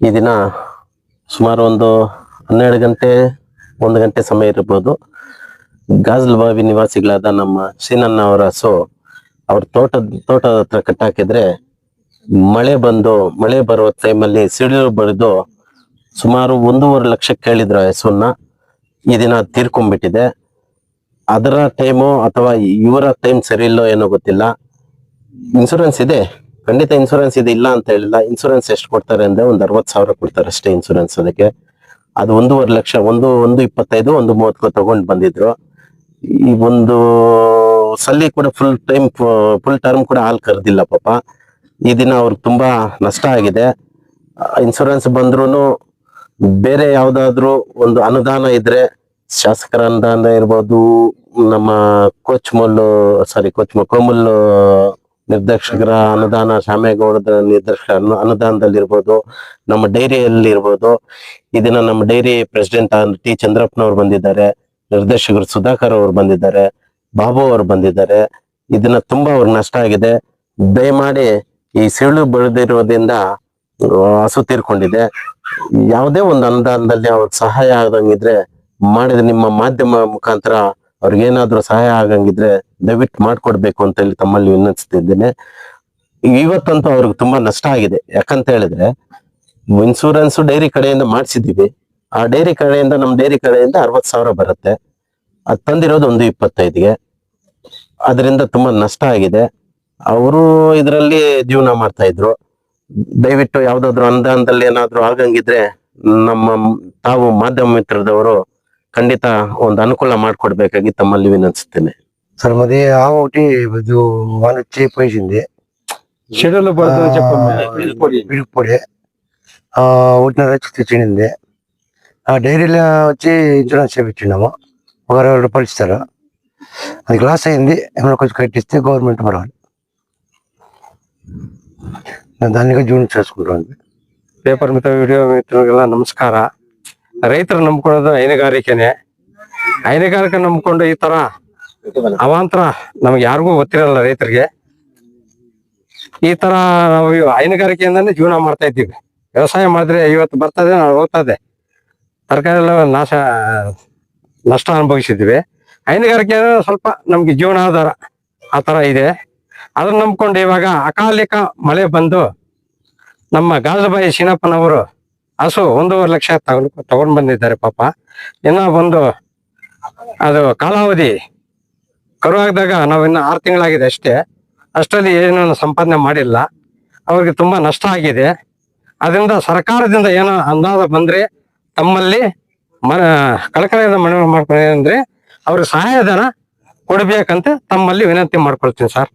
ಈ ದಿನ ಸುಮಾರು ಒಂದು ಹನ್ನೆರಡು ಗಂಟೆ, ಒಂದು ಗಂಟೆ ಸಮಯ ಇರ್ಬೋದು. ಗಾಜಲ್ಬಾವಿ ನಿವಾಸಿಗಳಾದ ನಮ್ಮ ಶ್ರೀನನ್ನ ಅವರ ಸೊ, ಅವ್ರ ತೋಟದ ತೋಟದ ಹತ್ರ ಕಟ್ಟಾಕಿದ್ರೆ ಮಳೆ ಬಂದು, ಮಳೆ ಬರುವ ಟೈಮಲ್ಲಿ ಸಿಡಿಲು ಬಡಿದು ಸುಮಾರು ಒಂದೂವರೆ ಲಕ್ಷ ಕೇಳಿದ್ರು ಆ ಹಸುವನ್ನ ಈ ದಿನ ತೀರ್ಕೊಂಡ್ಬಿಟ್ಟಿದೆ. ಅದರ ಟೈಮು ಅಥವಾ ಇವರ ಟೈಮ್ ಸರಿ ಇಲ್ಲೋ ಏನೋ ಗೊತ್ತಿಲ್ಲ. ಇನ್ಸೂರೆನ್ಸ್ ಇದೆ? ಖಂಡಿತ ಇನ್ಸೂರೆನ್ಸ್ ಇದೆ ಇಲ್ಲ ಅಂತ ಹೇಳಿಲ್ಲ. ಇನ್ಸೂರೆನ್ಸ್ ಎಷ್ಟು ಕೊಡ್ತಾರೆ ಅಂದ್ರೆ ಒಂದು ಅರವತ್ ಸಾವಿರ ಕೊಡ್ತಾರೆ ಅಷ್ಟೇ ಇನ್ಸೂರೆನ್ಸ್ ಅದಕ್ಕೆ. ಅದು ಒಂದೂವರೆ ಲಕ್ಷ, ಒಂದು ಒಂದು ಇಪ್ಪತ್ತೈದು, ಒಂದು ಮೂವತ್ತು ತಗೊಂಡ್ ಬಂದಿದ್ರು. ಈ ಒಂದು ಸಲ್ಲಿ ಕೂಡ ಫುಲ್ ಟೈಮ್ ಫುಲ್ ಟರ್ಮ್ ಕೂಡ ಹಾಲು ಕರೆದಿಲ್ಲ ಪಾಪ. ಈ ದಿನ ಅವ್ರಿಗೆ ತುಂಬಾ ನಷ್ಟ ಆಗಿದೆ. ಇನ್ಸೂರೆನ್ಸ್ ಬಂದ್ರೂ ಬೇರೆ ಯಾವ್ದಾದ್ರು ಒಂದು ಅನುದಾನ ಇದ್ರೆ ಶಾಸಕರ ಅನುದಾನ ಇರ್ಬೋದು, ನಮ್ಮ ಕೋಚ್ ಮುಲ್ಲು ಸಾರಿ ಕೋಚ್ ಕೋಮುಲ್ಲು ನಿರ್ದೇಶಕರ ಅನುದಾನ ಶಾಮೇಗೌಡದ ನಿರ್ದೇಶಕ ಅನುದಾನದಲ್ಲಿರ್ಬೋದು, ನಮ್ಮ ಡೈರಿಯಲ್ಲಿ ಇರ್ಬೋದು ಇದನ್ನ ನಮ್ಮ ಡೈರಿ ಪ್ರೆಸಿಡೆಂಟ್ ಟಿ ಚಂದ್ರಪ್ಪನವ್ರು ಬಂದಿದ್ದಾರೆ, ನಿರ್ದೇಶಕರು ಸುಧಾಕರ್ ಅವರು ಬಂದಿದ್ದಾರೆ, ಬಾಬು ಅವರು ಬಂದಿದ್ದಾರೆ. ಇದನ್ನ ತುಂಬಾ ಅವ್ರಿಗೆ ನಷ್ಟ ಆಗಿದೆ. ದಯಮಾಡಿ ಈ ಸಿಳು ಬೆಳೆದಿರೋದ್ರಿಂದ ಹಸು ತೀರ್ಕೊಂಡಿದೆ. ಯಾವುದೇ ಒಂದು ಅನುದಾನದಲ್ಲಿ ಅವ್ರಿಗೆ ಸಹಾಯ ಆದಂಗಿದ್ರೆ ಮಾಡಿದ ನಿಮ್ಮ ಮಾಧ್ಯಮ ಮುಖಾಂತರ ಅವ್ರಿಗೇನಾದ್ರೂ ಸಹಾಯ ಆಗಂಗಿದ್ರೆ ದಯವಿಟ್ಟು ಮಾಡ್ಕೊಡ್ಬೇಕು ಅಂತ ಹೇಳಿ ತಮ್ಮಲ್ಲಿ ವಿನಂತಿಸ್ತಿದ್ದೇನೆ ಇವತ್ತಂತೂ ಅವ್ರಿಗೆ ತುಂಬಾ ನಷ್ಟ ಆಗಿದೆ. ಯಾಕಂತ ಹೇಳಿದ್ರೆ ಇನ್ಸೂರೆನ್ಸ್ ಡೈರಿ ಕಡೆಯಿಂದ ಮಾಡಿಸಿದೀವಿ. ಆ ಡೈರಿ ಕಡೆಯಿಂದ ನಮ್ಮ ಡೈರಿ ಕಡೆಯಿಂದ ಅರವತ್ ಸಾವಿರ ಬರುತ್ತೆ. ಅದು ತಂದಿರೋದು ಒಂದು ಇಪ್ಪತ್ತೈದಿಗೆ. ಅದರಿಂದ ತುಂಬಾ ನಷ್ಟ ಆಗಿದೆ. ಅವರು ಇದರಲ್ಲಿ ಜೀವನ ಮಾಡ್ತಾ ಇದ್ರು. ದಯವಿಟ್ಟು ಯಾವ್ದಾದ್ರು ಅನುದಾನದಲ್ಲಿ ಏನಾದ್ರು ಆಗಂಗಿದ್ರೆ ನಮ್ಮ ತಾವು ಮಾಧ್ಯಮ ಮಿತ್ರದವರು ಖಂಡಿತ ಒಂದು ಅನುಕೂಲ ಮಾಡ್ಕೊಡ್ಬೇಕಾಗಿ ತಮ್ಮಲ್ಲಿ వినతిస్తేనే సార్ మాది ఆ ఒకటి ఇది వాన వచ్చి పోయింది షెడ్యూల్ పడుతుంది చెప్పండి విడిగిపోయి ఆ ఒకటిన్నర వచ్చి తెచ్చింది ఆ డైరీలో వచ్చి ఇన్సూరెన్స్ చేపించినాము ఒక అరవై రూపాయలు ఇస్తారు అది గ్లాస్ అయింది ఏమైనా కొంచెం కట్టిస్తే గవర్నమెంట్ పర్వాలి దానిగా జూన్ చేసుకుంటాను ಪೇಪರ್ ಮಿತ್ರ ವಿಡಿಯೋ ಮಿತ್ರರಿಗೆಲ್ಲ ನಮಸ್ಕಾರ ರೈತರು ನಂಬ್ಕೊಳ್ಳೋದು ಹೈನುಗಾರಿಕೆನೆ. ಹೈನುಗಾರಿಕೆ ನಂಬ್ಕೊಂಡು ಈ ತರ ಅವಾಂತರ ನಮ್ಗೆ ಯಾರಿಗೂ ಗೊತ್ತಿರಲ್ಲ ರೈತರಿಗೆ. ಈ ತರ ನಾವು ಹೈನುಗಾರಿಕೆಯಿಂದಾನೇ ಜೀವನ ಮಾಡ್ತಾ ಇದ್ದೀವಿ. ವ್ಯವಸಾಯ ಮಾಡಿದ್ರೆ ಇವತ್ತು ಬರ್ತದೆ ನಾವು ಹೋಗ್ತದೆ. ತರಕಾರಿ ಎಲ್ಲ ನಾಶ, ನಷ್ಟ ಅನುಭವಿಸಿದ್ದೀವಿ. ಹೈನುಗಾರಿಕೆ ಸ್ವಲ್ಪ ನಮ್ಗೆ ಜೀವನಾಧಾರ ಆ ತರ ಇದೆ. ಅದನ್ನ ನಂಬ್ಕೊಂಡು ಇವಾಗ ಅಕಾಲಿಕ ಮಳೆ ಬಂದು ನಮ್ಮ ಗಾಜಬಾಯಿ ಶೀನಪ್ಪನವರು ಹಸು ಒಂದೂವರೆ ಲಕ್ಷ ತಗೊಂಡು ತಗೊಂಡ್ ಬಂದಿದ್ದಾರೆ ಪಾಪ. ಇನ್ನ ಒಂದು ಅದು ಕಾಲಾವಧಿ ಕರು ಆಗಿದಾಗ ನಾವು ಇನ್ನು ಆರು ತಿಂಗಳಾಗಿದೆ ಅಷ್ಟೇ. ಅಷ್ಟರಲ್ಲಿ ಏನು ಸಂಪಾದನೆ ಮಾಡಿಲ್ಲ. ಅವ್ರಿಗೆ ತುಂಬಾ ನಷ್ಟ ಆಗಿದೆ. ಅದರಿಂದ ಸರ್ಕಾರದಿಂದ ಏನೋ ಅಂದಾಜ ಬಂದ್ರೆ ತಮ್ಮಲ್ಲಿ ಮನ ಕಳಕಳಿಯಿಂದ ಮನವಿ ಮಾಡ್ಕೊಂಡ್ರೆ ಅವ್ರಿಗೆ ಸಹಾಯಧನ ಕೊಡಬೇಕಂತ ತಮ್ಮಲ್ಲಿ ವಿನಂತಿ ಮಾಡ್ಕೊಳ್ತೀನಿ ಸರ್.